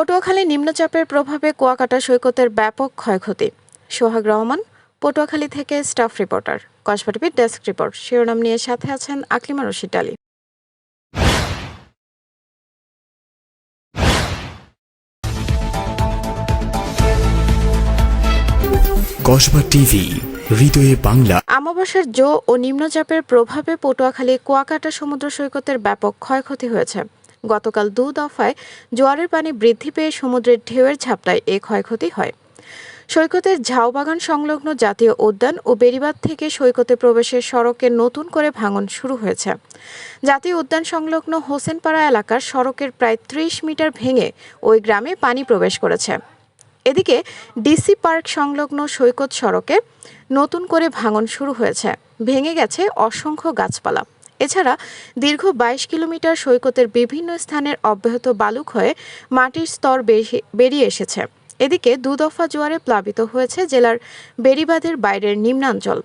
পটুয়াখালী নিম্নচাপের প্রভাবে কুয়াকাটা সৈকতের ব্যাপক ক্ষয়ক্ষতি। সোহাগ রহমান পটুয়াখালী থেকে স্টাফ রিপোর্টার। কসবা টিভির ডেস্ক রিপোর্ট। শিরোনাম নিয়ে সাথে আছেন আকলিমা রশিদ আলী। কসবা টিভি হৃদয়ে বাংলা। আমাবস্যার জো ও নিম্নচাপের প্রভাবে পটুয়াখালী কুয়াকাটা সমুদ্র সৈকতের ব্যাপক ক্ষয়ক্ষতি হয়েছে। গতকাল দু দফায় জোয়ারের পানি বৃদ্ধি পেয়ে সমুদ্রের ঢেউয়ের ঝাপটায় এ ক্ষয়ক্ষতি হয়। সৈকতের ঝাউবাগান সংলগ্ন জাতীয় উদ্যান ও বেড়িবাঁধ থেকে সৈকতে প্রবেশের সড়কে নতুন করে ভাঙন শুরু হয়েছে। জাতীয় উদ্যান সংলগ্ন হোসেনপাড়া এলাকার সড়কের প্রায় ত্রিশ মিটার ভেঙে ওই গ্রামে পানি প্রবেশ করেছে। এদিকে ডিসি পার্ক সংলগ্ন সৈকত সড়কে নতুন করে ভাঙন শুরু হয়েছে। ভেঙে গেছে অসংখ্য গাছপালা। এছাড়া দীর্ঘ বাইশ কিলোমিটার সৈকতের বিভিন্ন স্থানের অব্যাহত বালুক হয়ে মাটির স্তর বেরিয়ে এসেছে। এদিকে দুদফা জোয়ারে প্লাবিত হয়েছে জেলার বেড়িবাঁধের বাইরের নিম্নাঞ্চল।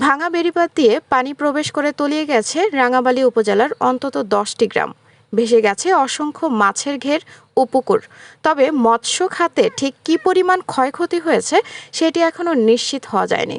ভাঙা বেড়িবাঁধ দিয়ে পানি প্রবেশ করে তলিয়ে গেছে রাঙাবালি উপজেলার অন্তত দশটি গ্রাম। ভেসে গেছে অসংখ্য মাছের ঘের ও পুকুর। তবে মৎস্য খাতে ঠিক কী পরিমাণ ক্ষয়ক্ষতি হয়েছে সেটি এখনও নিশ্চিত হওয়া যায়নি।